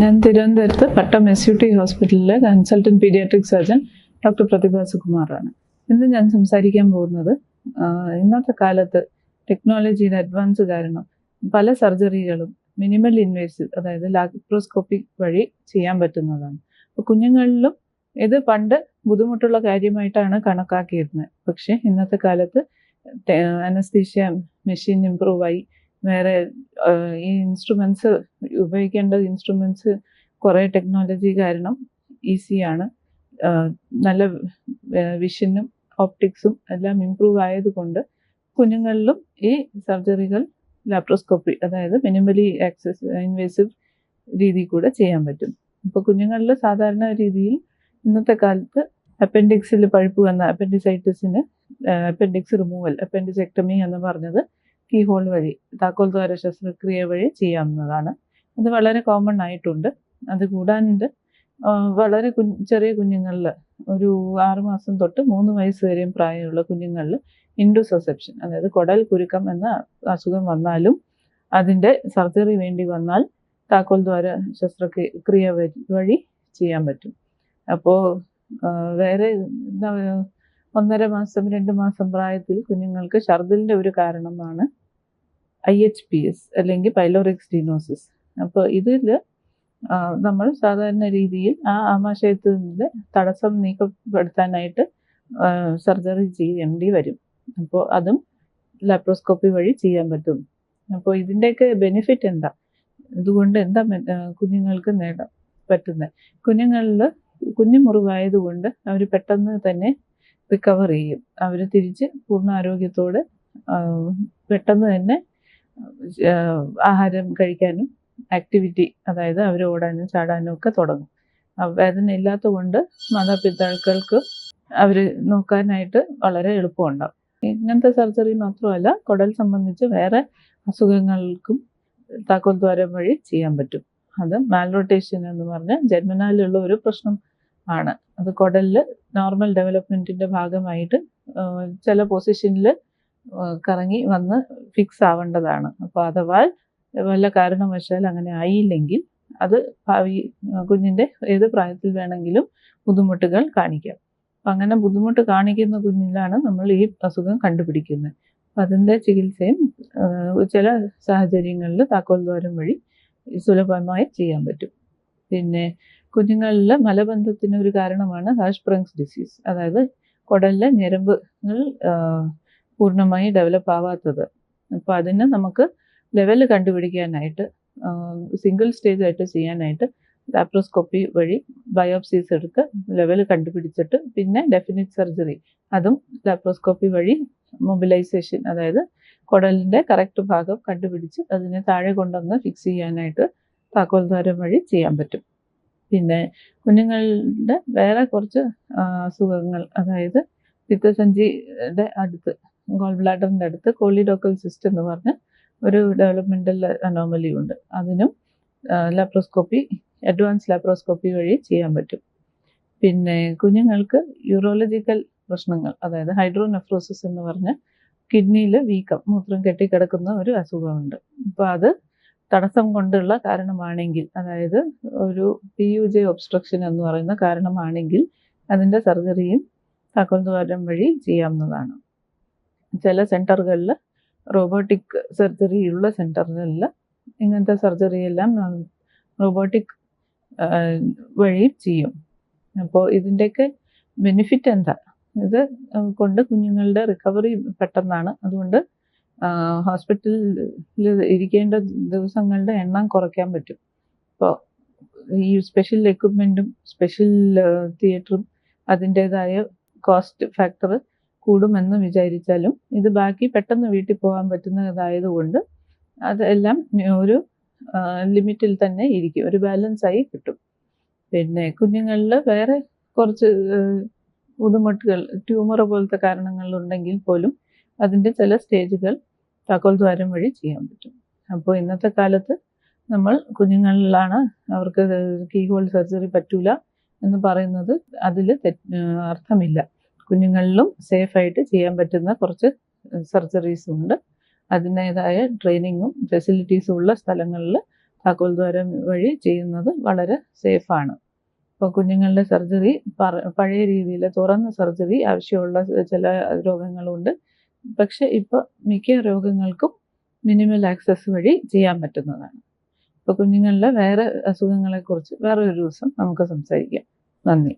ഞാൻ തിരുവനന്തപുരത്ത് Pattom S U T ഹോസ്പിറ്റലിലെ consultant paediatric surgeon doctor Prathibha സുകുമാറാണ്. ഇന്ന് ഞാൻ സംസാരിക്കാൻ പോകുന്നത് ഇന്നത്തെ കാലത്ത് ടെക്നോളജിയുടെ അഡ്വാൻസ് കാരണം പല സർജറികളും മിനിമൽ ഇൻവേസീവ് അതായത് ലാപ്രോസ്കോപ്പി വഴി ചെയ്യാൻ പറ്റുന്നതാണ്. അപ്പോൾ കുഞ്ഞുങ്ങളിലും ഇത് പണ്ട് ബുദ്ധിമുട്ടുള്ള കാര്യമായിട്ടാണ് കണക്കാക്കിയിരുന്നത്. പക്ഷേ ഇന്നത്തെ കാലത്ത് അനസ്തീഷ്യ മെഷീൻ ഇമ്പ്രൂവ് ആയി. വേറെ ഈ ഇൻസ്ട്രുമെന്റ്സ് ഉപയോഗിക്കേണ്ട ഇൻസ്ട്രുമെന്റ്സ് കുറേ ടെക്നോളജി കാരണം ഈസിയാണ്. നല്ല വിഷനും ഓപ്റ്റിക്സും എല്ലാം ഇമ്പ്രൂവ് ആയതുകൊണ്ട് കുഞ്ഞുങ്ങളിലും ഈ സർജറികൾ ലാപ്രോസ്കോപ്പി അതായത് മിനിമലി ആക്സസ് ഇൻവേസീവ് രീതി കൂടെ ചെയ്യാൻ പറ്റും. ഇപ്പോൾ കുഞ്ഞുങ്ങളിൽ സാധാരണ രീതിയിൽ ഇന്നത്തെ കാലത്ത് അപ്പൻഡിക്സിൽ പഴുപ്പ് വന്ന അപ്പൻഡിസൈറ്റിസിന് അപ്പൻഡിക്സ് റിമൂവൽ അപ്പൻഡിസെക്ടമി എന്ന് പറഞ്ഞത് കീ ഹോൾ വഴി താക്കോൽ ദ്വാര ശസ്ത്രക്രിയ വഴി ചെയ്യാവുന്നതാണ്. അത് വളരെ കോമൺ ആയിട്ടുണ്ട്. അത് കൂടാണ്ട് വളരെ കുഞ്ഞ് ചെറിയ കുഞ്ഞുങ്ങളിൽ ഒരു ആറുമാസം തൊട്ട് മൂന്ന് വയസ്സ് വരെയും പ്രായമുള്ള കുഞ്ഞുങ്ങളിൽ ഇൻഡോസെപ്ഷൻ അതായത് കുടൽ കുരുക്കം എന്ന അസുഖം വന്നാലും അതിന്റെ സർജറി വേണ്ടി വന്നാൽ താക്കോൽ ദ്വാര ശസ്ത്രക്രിയ വഴി- ചെയ്യാൻ പറ്റും. അപ്പോൾ വേറെ എന്താ ഒന്നര മാസം രണ്ട് മാസം പ്രായത്തിൽ കുഞ്ഞുങ്ങൾക്ക് ഛർദിലിന്റെ ഒരു കാരണമാണ് ഐ എച്ച് പി എസ് അല്ലെങ്കിൽ പൈലോറിക് സ്റ്റീനോസിസ് അപ്പോൾ ഇതിൽ നമ്മൾ സാധാരണ രീതിയിൽ ആ ആമാശയത്തിന്റെ തടസ്സം നീക്കപ്പെടുത്താനായിട്ട് സർജറി ചെയ്യേണ്ടി വരും. അപ്പോൾ അതും ലാപ്രോസ്കോപ്പി വഴി ചെയ്യാൻ പറ്റും. അപ്പോൾ ഇതിന്റെയൊക്കെ ബെനിഫിറ്റ് എന്താ? ഇതുകൊണ്ട് എന്താ കുഞ്ഞുങ്ങൾക്ക് നേടാൻ പറ്റുന്നത്? കുഞ്ഞുങ്ങളിൽ കുഞ്ഞു മുറിവായതുകൊണ്ട് അവർ പെട്ടെന്ന് തന്നെ റിക്കവർ ചെയ്യും. അവർ തിരിച്ച് പൂർണ ആരോഗ്യത്തോടെ പെട്ടെന്ന് തന്നെ ആഹാരം കഴിക്കാനും ആക്ടിവിറ്റി അതായത് അവർ ഓടാനും ചാടാനും ഒക്കെ തുടങ്ങും. വേദന ഇല്ലാത്തത് കൊണ്ട് മാതാപിതാക്കൾക്ക് അവർ നോക്കാനായിട്ട് വളരെ എളുപ്പമുണ്ടാവും. ഇങ്ങനത്തെ സർജറി മാത്രമല്ല കുടൽ സംബന്ധിച്ച് വേറെ അസുഖങ്ങൾക്കും താക്കോൽ ദ്വാരം വഴി ചെയ്യാൻ പറ്റും. അത് മാൽറൊട്ടേഷൻ എന്ന് പറഞ്ഞ ജന്മനാലുള്ള ഒരു പ്രശ്നം ആണ്. അത് കുടലിൽ നോർമൽ ഡെവലപ്മെന്റിന്റെ ഭാഗമായിട്ട് ചില പൊസിഷനിൽ കറങ്ങി വന്ന് ഫിക്സ് ആവേണ്ടതാണ്. അപ്പോൾ അഥവാ വല്ല കാരണവശാൽ അങ്ങനെ ആയില്ലെങ്കിൽ അത് ഭാവി കുഞ്ഞിന്റെ ഏത് പ്രായത്തിൽ വേണമെങ്കിലും ബുദ്ധിമുട്ടുകൾ കാണിക്കാം. അപ്പം അങ്ങനെ ബുദ്ധിമുട്ട് കാണിക്കുന്ന കുഞ്ഞിലാണ് നമ്മൾ ഈ അസുഖം കണ്ടുപിടിക്കുന്നത്. അപ്പം അതിന്റെ ചികിത്സയും ചില സാഹചര്യങ്ങളിൽ താക്കോൽ ദ്വാരം വഴി സുലഭമായി ചെയ്യാൻ പറ്റും. പിന്നെ കുഞ്ഞുങ്ങളിൽ മലബന്ധത്തിന് ഒരു കാരണമാണ് ഹാഷ്ബ്രങ്സ് ഡിസീസ്. അതായത് കുടലിലെ ഞരമ്പുകൾ പൂർണമായി ഡെവലപ്പ് ആവാത്തത്. അപ്പോൾ അതിന് നമുക്ക് ലെവൽ കണ്ടുപിടിക്കാനായിട്ട് സിംഗിൾ സ്റ്റേജ് ആയിട്ട് ചെയ്യാനായിട്ട് ലാപ്രോസ്കോപ്പി വഴി ബയോപ്സീസ് എടുത്ത് ലെവൽ കണ്ടുപിടിച്ചിട്ട് പിന്നെ ഡെഫിനിറ്റ് സർജറി. അതും ലാപ്രോസ്കോപ്പി വഴി മൊബിലൈസേഷൻ അതായത് കുടലിന്റെ കറക്റ്റ് ഭാഗം കണ്ടുപിടിച്ച് അതിനെ താഴെ കൊണ്ടുവന്ന് ഫിക്സ് ചെയ്യാനായിട്ട് താക്കോൽദ്വാരം വഴി ചെയ്യാൻ പറ്റും. കുഞ്ഞുങ്ങളുടെ വേറെ കുറച്ച് അസുഖങ്ങൾ. അതായത് പിത്തസഞ്ചിയുടെ അടുത്ത് ഗോൾ ബ്ലാഡറിന്റെ അടുത്ത് കോളിഡോക്കൽ സിസ്റ്റ് എന്ന് പറഞ്ഞ ഒരു ഡെവലപ്മെന്റൽ അനോമലി ഉണ്ട്. അതിനും ലാപ്രോസ്കോപ്പി അഡ്വാൻസ് ലാപ്രോസ്കോപ്പി വഴി ചെയ്യാൻ പറ്റും. പിന്നെ കുഞ്ഞുങ്ങൾക്ക് യൂറോളജിക്കൽ പ്രശ്നങ്ങൾ അതായത് ഹൈഡ്രോനെഫ്രോസിസ് എന്ന് പറഞ്ഞ കിഡ്നിയിൽ വീക്കം മൂത്രം കെട്ടിക്കിടക്കുന്ന ഒരു അസുഖമുണ്ട്. അപ്പോൾ അത് തടസ്സം കൊണ്ടുള്ള കാരണമാണെങ്കിൽ അതായത് ഒരു പി യു ജെ ഒബ്സ്ട്രക്ഷൻ എന്ന് പറയുന്ന കാരണമാണെങ്കിൽ അതിന്റെ സർജറിയും താക്കോൽദ്വാരം വഴി ചെയ്യാവുന്നതാണ്. ചില സെന്ററുകളിൽ റോബോട്ടിക് സർജറി ഉള്ള സെന്ററുകളിൽ ഇങ്ങനത്തെ സർജറി എല്ലാം റോബോട്ടിക് വഴി ചെയ്യും. അപ്പോൾ ഇതിന്റെയൊക്കെ ബെനിഫിറ്റ് എന്താ? ഇത് കൊണ്ട് കുഞ്ഞുങ്ങളുടെ റിക്കവറി പെട്ടെന്നാണ്. അതുകൊണ്ട് ഹോസ്പിറ്റലിൽ ഇരിക്കേണ്ട ദിവസങ്ങളുടെ എണ്ണം കുറയ്ക്കാൻ പറ്റും. ഇപ്പോൾ ഈ സ്പെഷ്യൽ എക്യുപ്മെന്റും സ്പെഷ്യൽ തിയേറ്ററും അതിന്റേതായ കോസ്റ്റ് ഫാക്ടർ കൂടുമെന്ന് വിചാരിച്ചാലും ഇത് ബാക്കി പെട്ടെന്ന് വീട്ടിൽ പോകാൻ പറ്റുന്നതായതുകൊണ്ട് അതെല്ലാം ഒരു ലിമിറ്റിൽ തന്നെ ഇരിക്കും. ഒരു ബാലൻസ് ആയി കിട്ടും. പിന്നെ കുഞ്ഞുങ്ങളിൽ വേറെ കുറച്ച് ബുദ്ധിമുട്ടുകൾ ട്യൂമർ പോലത്തെ കാരണങ്ങളുണ്ടെങ്കിൽ പോലും അതിന്റെ ചില സ്റ്റേജുകൾ താക്കോൽ ദ്വാരം വഴി ചെയ്യാൻ പറ്റും. അപ്പോൾ ഇന്നത്തെ കാലത്ത് നമ്മൾ കുഞ്ഞുങ്ങളിലാണ് അവർക്ക് കീ ഹോൾ സർജറി പറ്റൂല എന്ന് പറയുന്നത് അതിൽ അർത്ഥമില്ല. കുഞ്ഞുങ്ങളിലും സേഫായിട്ട് ചെയ്യാൻ പറ്റുന്ന കുറച്ച് സർജറീസും ഉണ്ട്. അതിന്റേതായ ട്രെയിനിങ്ങും ഫെസിലിറ്റീസും ഉള്ള സ്ഥലങ്ങളിൽ താക്കോൽ ദ്വാരം വഴി ചെയ്യുന്നത് വളരെ സേഫാണ്. ഇപ്പോൾ കുഞ്ഞുങ്ങളുടെ സർജറി പഴയ രീതിയിൽ തുറന്ന സർജറി ആവശ്യമുള്ള ചില രോഗങ്ങളുണ്ട്. പക്ഷെ ഇപ്പോൾ മിക്ക രോഗങ്ങൾക്കും മിനിമൽ ആക്സസ് വഴി ചെയ്യാൻ പറ്റുന്നതാണ്. ഇപ്പോൾ കുഞ്ഞുങ്ങളിലെ വേറെ അസുഖങ്ങളെക്കുറിച്ച് വേറെ ഒരു ദിവസം നമുക്ക് സംസാരിക്കാം. നന്ദി.